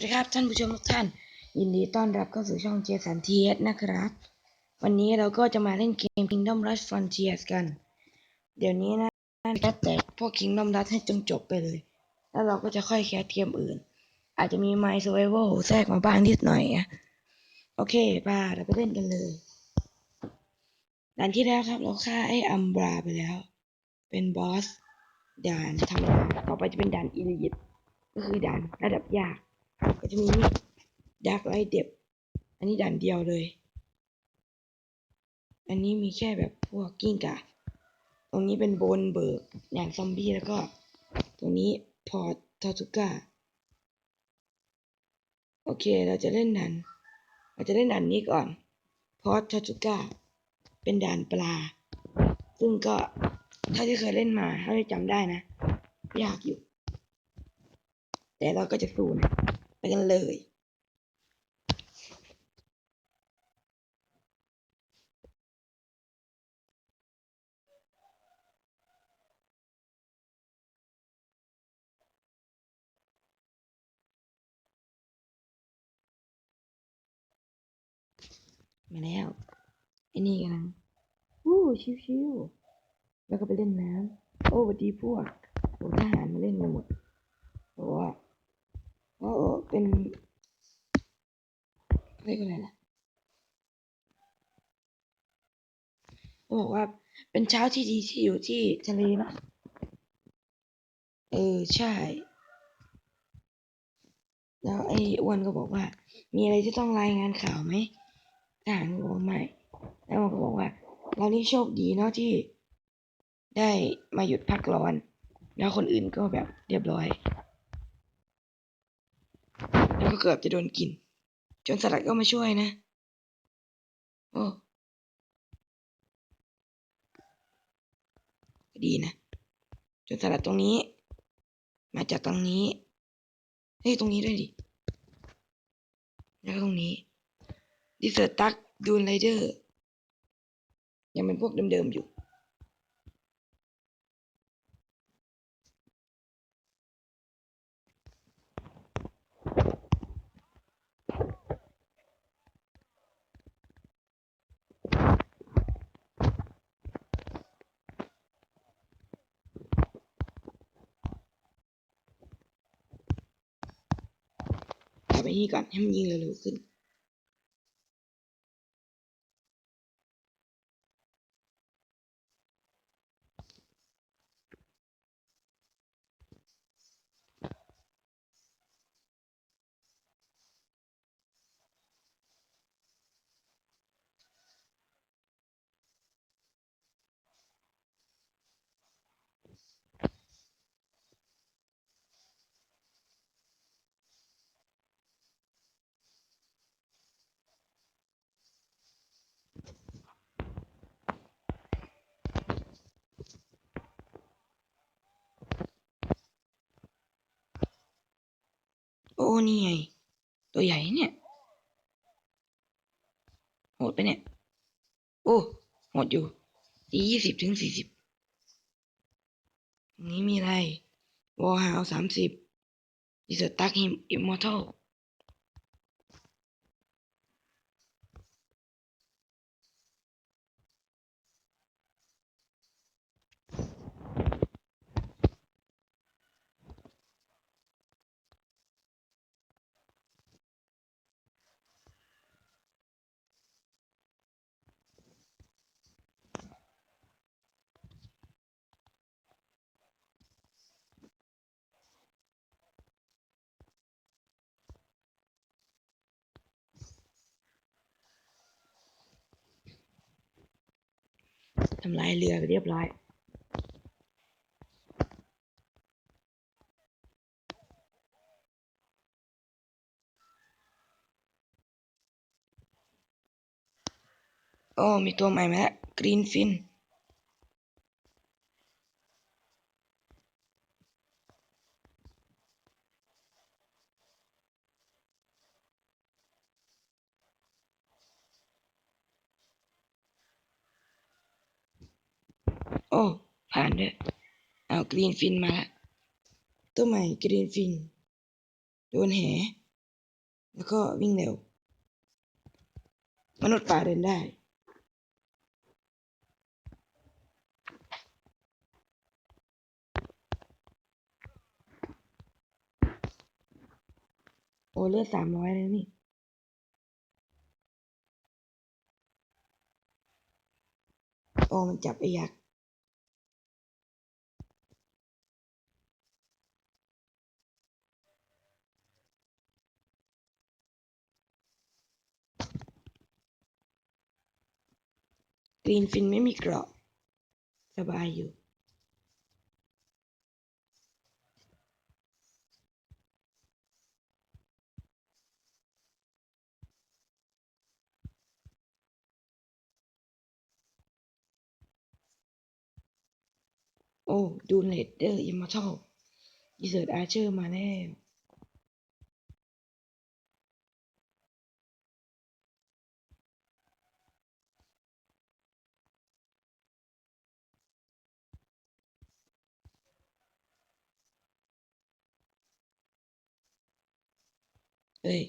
วัสดีครับท่านผู้ชมทุกท่าน ยินดีต้อนรับเข้าสู่ช่องเจสันทีเอสนะครับ วันนี้เราก็จะมาเล่นเกม Kingdom Rush Frontiers กัน เดี๋ยวนี้นะแคสแต่พวก Kingdom Rush ให้จงจบไปเลย แล้วเราก็จะค่อยแคสเกมอื่น อาจจะมี My Survival แทรกมาบ้างนิดหน่อยอะโอเคป่าเราไปเล่นกันเลยด่านที่แล้วครับ เราฆ่าไอ้อัมบราไปแล้ว เป็นบอสด่านธรรมดาต่อไปจะเป็นด่านอีลิทก็คือด่านระดับยาก ก็จะมีนี่ดักไลท์เด็บอันนี้ด่านเดียวเลย อันนี้มีแค่แบบพวกกิ้งก่าตรงนี้เป็นโบนเบิร์กด่านซอมบี้แล้วก็ ตรงนี้พอร์ตทอตุก้า โอเคเราจะเล่นด่านเราจะเล่นด่านนี้ก่อน พอร์ตทอตุก้า เป็นด่านปลา ซึ่งก็เท่าที่เคยเล่นมาเท่าที่จำได้นะ ยากอยู่ แต่เราก็จะสู้นะ ไปกันเลย มาแล้วไอ้นี่กำลังวู้ชิวๆแล้วก็ไปเล่นน้ำโอ้สวัสดีพวกโอ้ทหารมาเล่นกันหมดเพราะว่าโอ้ เป็นเรียกว่าอะไรล่ะเขาบอกว่าเป็นเช้าที่ดีที่อยู่ที่ทะเลนะเออใช่ แล้วไอ้อ้วนก็บอกว่า มีอะไรที่ต้องรายงานข่าวไหมทหารก็บอกไม่แล้วมันก็บอกว่า เรานี่โชคดีเนาะที่ได้มาหยุดพักร้อน แล้วคนอื่นก็แบบเรียบร้อย แล้วก็เกือบจะโดนกิน จนสลัดก็มาช่วยนะ โอ้ดีนะ จนสลัดตรงนี้ มาจากตรงนี้ เฮ้ย ตรงนี้ด้วยดิ แล้วก็ตรงนี้ดิเซอร์ตักดูนไรเดอร์ ยังเป็นพวกเดิมๆอยู่ กลับไป นี่ก่อนให้มันยิงเร็วๆขึ้น นี่ไงตัวใหญ่เนี่ยโหดไปเนี่ย โอ้โหดอยู่ตียี่สิบถึงสี่สิบตรงนี้มีอะไรวอลฮาวสามสิบดิสตักฮิมอิมมอร์ทัล ทำลายเรือไปเรียบร้อย โอ้มีตัวใหม่มาแล้วกรีนฟิน โอ้ ผ่าน ด้วยเอากรีนฟินมาละตัวใหม่กรีนฟิน โดนแห แล้วก็วิ่งเร็ว มนุษย์ป่าเดินได้ โอ้เลือดสามร้อยเลยนี่โอ้มันจับไอ้ยักษ์ รีนฟินไม่มีเกราะ สบายอยู่ โอ้ ดูเลดเดอร์อิมมอร์ทัลดีเซิร์ตอาร์เชอร์มาแล้ว เอ้ย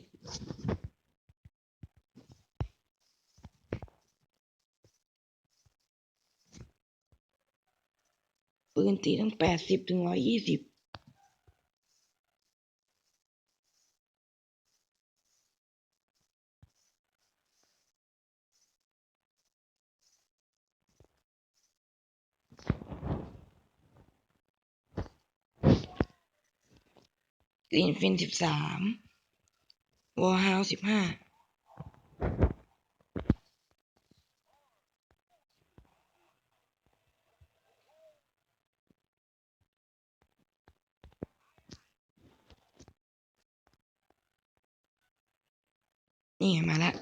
ปืนตีตั้งแปดสิบถึงร้อยยี่สิบกรีนฟินสิบสาม วอร์ฮาวสิบห้านี่มาแล้ว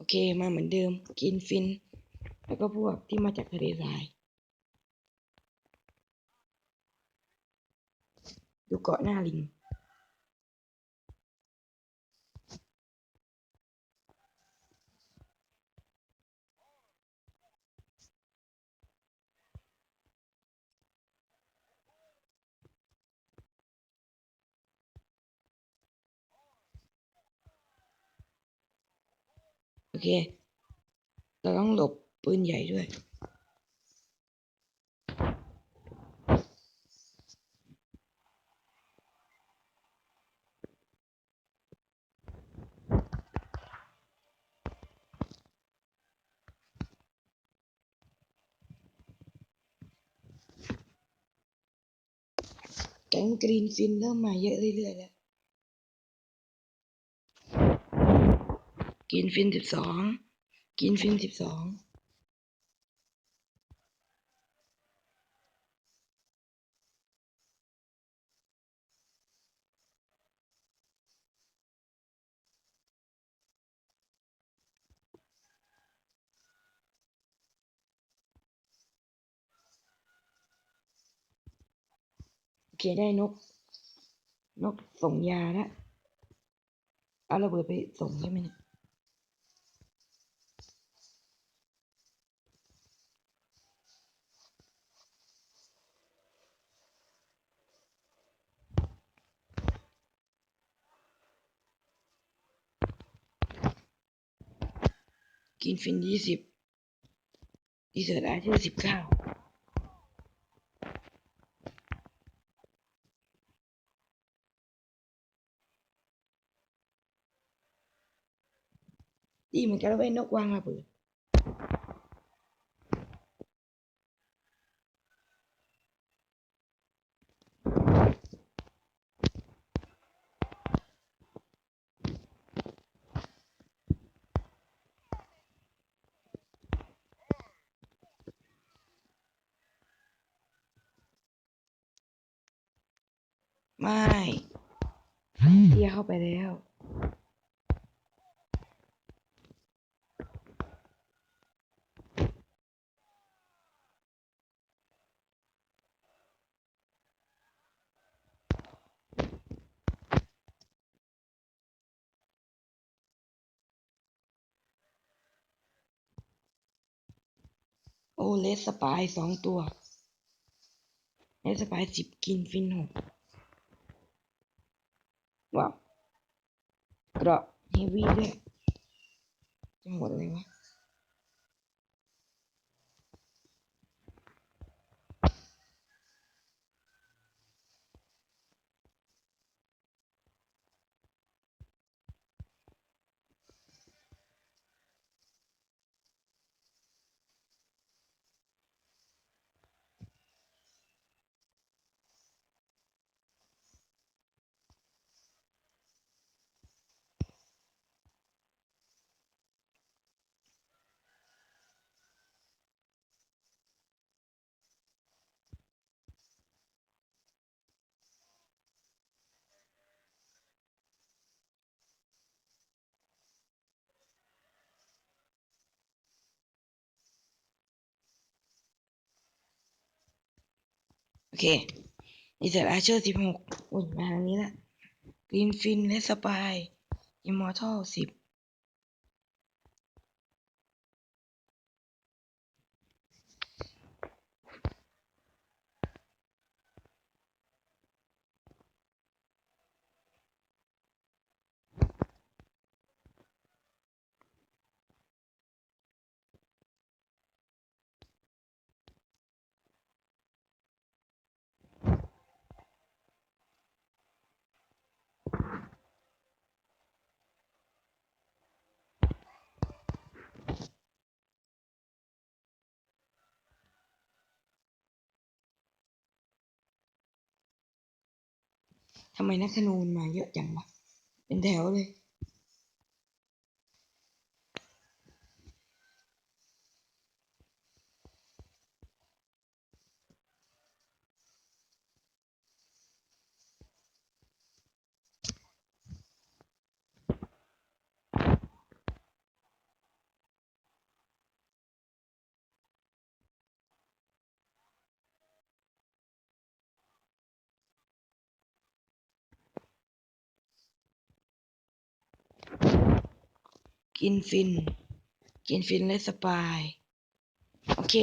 โอเคมาเหมือนเดิม กินฟิน แล้วก็พวกที่มาจากทะเลทรายดูเกาะหน้าลิง เค เราต้องหลบปืนใหญ่ด้วย แก๊งกรีนฟินเริ่มมาเยอะเรื่อยๆแล้ว กรีนฟินสิบสองกรีนฟินสิบสอง โอเคได้นก นกส่งยาแล้วเอาระเบิดไปส่งใช่ไหมเนี่ย กินฟินยี่สิบดีเซอร์อาร์เชอร์สิบเก้าดีเหมือนกันแล้วเว้นกวางระเบิด ไม่เทียเข้าไปแล้ว โอ้เลสสปายสองตัวเลสสปายสิบกินฟินหก ว้าวเกราะเฮฟวี่ด้วยจะหมดเลยวะ โอเคอีเซตอาร์เชอร์สิบหกอุ่นมาทางนี้ละกรีนฟินและสปายอิมมอร์ทัลสิบ ทำไมนักธนูมาเยอะจังวะเป็นแถวเลย กินฟิน กินฟินและสปาย โอเค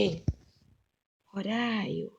พอได้อยู่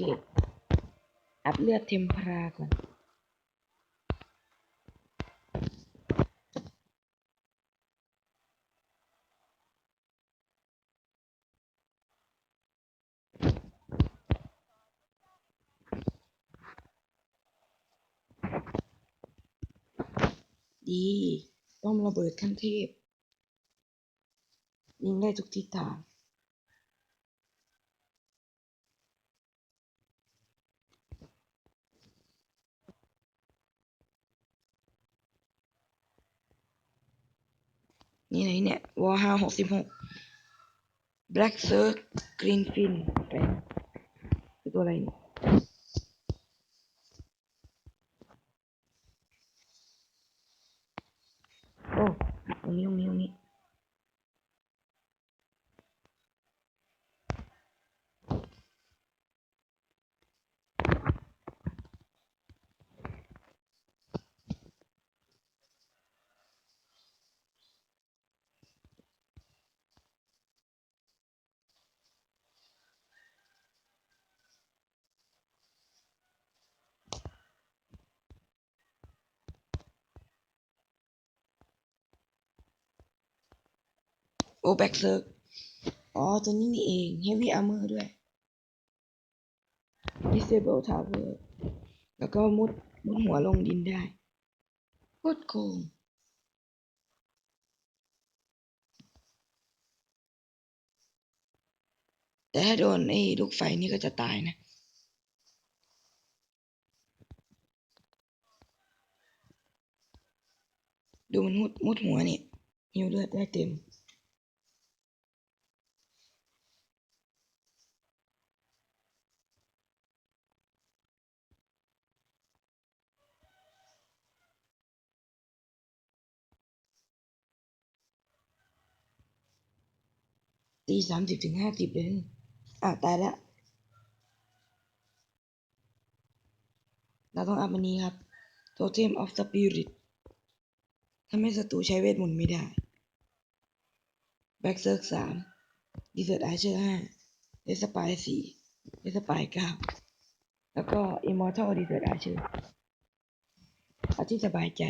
อเคอัพเลือดเทมพราก่อนดีต้องระเบิดขั้นเทพยิงได้ทุกทิศทาง นี่ไหนเนี่ยวอห้าหกสิบหก Black circ Green Fin อะไรนะคือตัวอะไรเนี่ยโอ้ตรงนี้ตรงนี้ตรงนี้ โอแบ็กเซิร์กอ๋อ ตัวนี้นี่เอง Heavy Armor ด้วย Disable Tower แล้วก็มุดมุดหัวลงดินได้โคตรโกงแต่ถ้าโดนไอ้ลูกไฟนี่ก็จะตายนะ ดูมันมุดมุดหัวนี่หิวเลือดได้เต็ม ตีสามสิบถึงห้าสิบเลยนอะตายแล้ว เราต้องอัพอันนี้ครับ Totem of Spirit ทำให้ศัตรูใช้เวทมนต์ไม่ได้ Back Circ สาม Desert Archer ห้า Death Spy สี่ Death Spy เก้าแล้วก็ Immortal Desert Archer เอาที่สบายใจ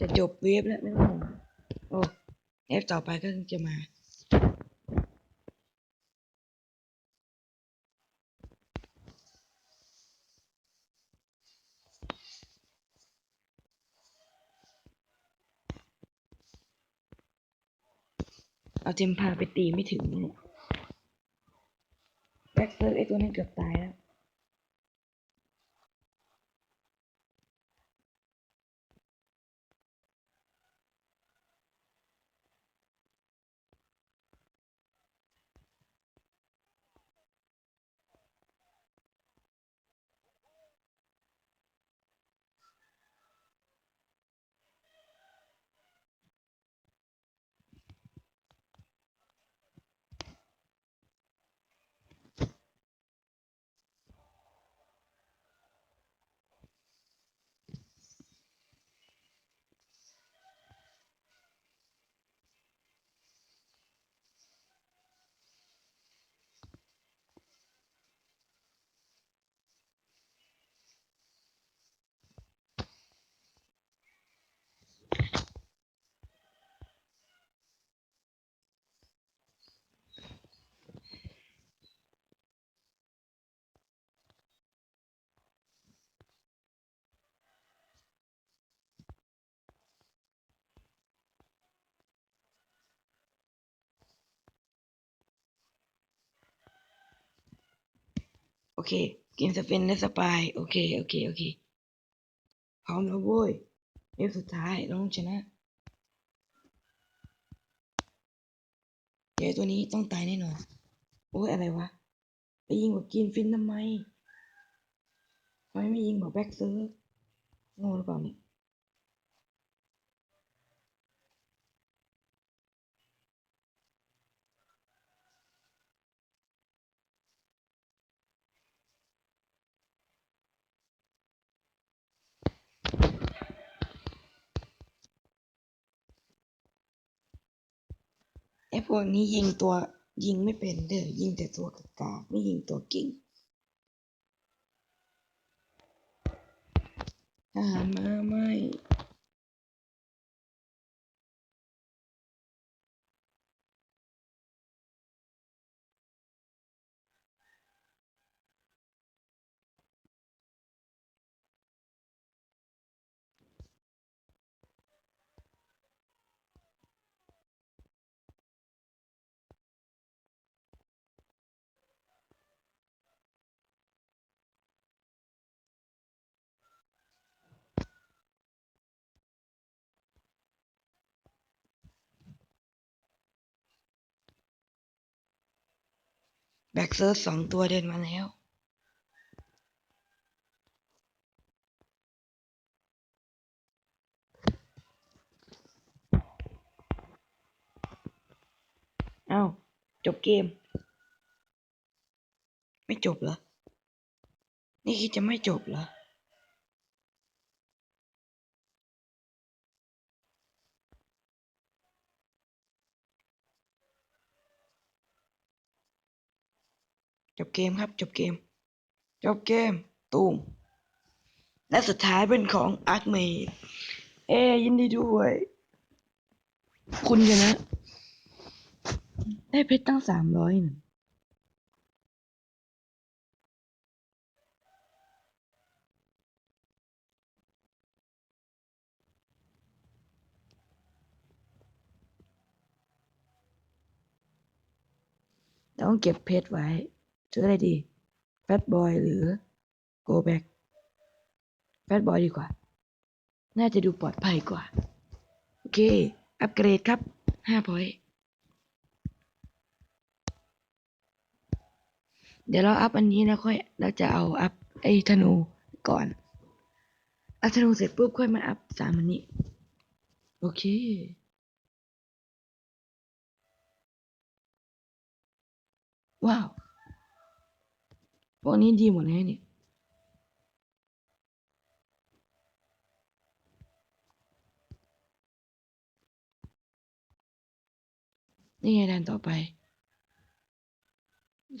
จะจบเวฟแล้วไม่ต้องห่วงโอ้เวฟต่อไปก็จะมา เอาเจมพาไปตีไม่ถึงเนี่ยแบ็กเซอร์ไอตัวนั้นเกือบตายแล้ว โอเค กินสเปนและสปาย โอเค โอเค โอเค พร้อมแล้วโว้ยเอฟสุดท้ายต้องชนะเดี๋ยวตัวนี้ต้องตายแน่นอน โอ้ยอะไรวะ ไปยิงแบบกินฟินทำไมทำไมไม่ยิงแบบแบ็กเซิร์ฟโง่หรือเปล่าเนี่ย อ้พวกนี้ยิงตัวยิงไม่เป็นเด้อยิงแต่ตัวกากาไม่ยิงตัวเก่งทหารมาไม่ แบ็กเซิร์ฟสองตัวเดินมาแล้ว เอ้า จบเกม ไม่จบเหรอ นี่คิดจะไม่จบเหรอ จบเกมครับ จบเกม จบเกม ตูม และสุดท้ายเป็นของอาร์คเมดเอ้ยินดีด้วย คุณชนะ ได้เพชรตั้งสามร้อยหนึ่งต้องเก็บเพชรไว้ ซื้ออะไรดีแฟตบอยหรือโกแบ็กแฟตบอยดีกว่า น่าจะดูปลอดภัยกว่า โอเค อัปเกรดครับห้าพอยเดี๋ยวเราอัพอันนี้แล้วค่อยเราจะเอาอัพไอ้ธนูก่อน อัพธนูเสร็จปุ๊บค่อยมาอัพสามอันนี้ โอเคว้าว พวกนี้ดีหมดเลยนี่นี่ไงด่านต่อไป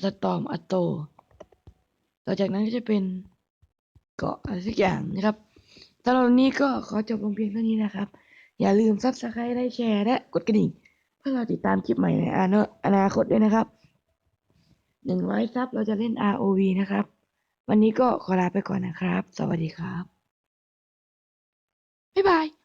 สตอมอัตโต ต่อจากนั้นก็จะเป็นเกาะอะไรสักอย่างนะครับสำหรับวันนี้ก็ขอจบลงเพียงเท่านี้นะครับ อย่าลืมซับสไครต์ไลค์แชร์และกดกระดิ่ง เพื่อเราติดตามคลิปใหม่ในอนาคตด้วยนะครับ หนึ่งร้อยซับเราจะเล่น ROV นะครับ วันนี้ก็ขอลาไปก่อนนะครับ สวัสดีครับ บ๊ายบาย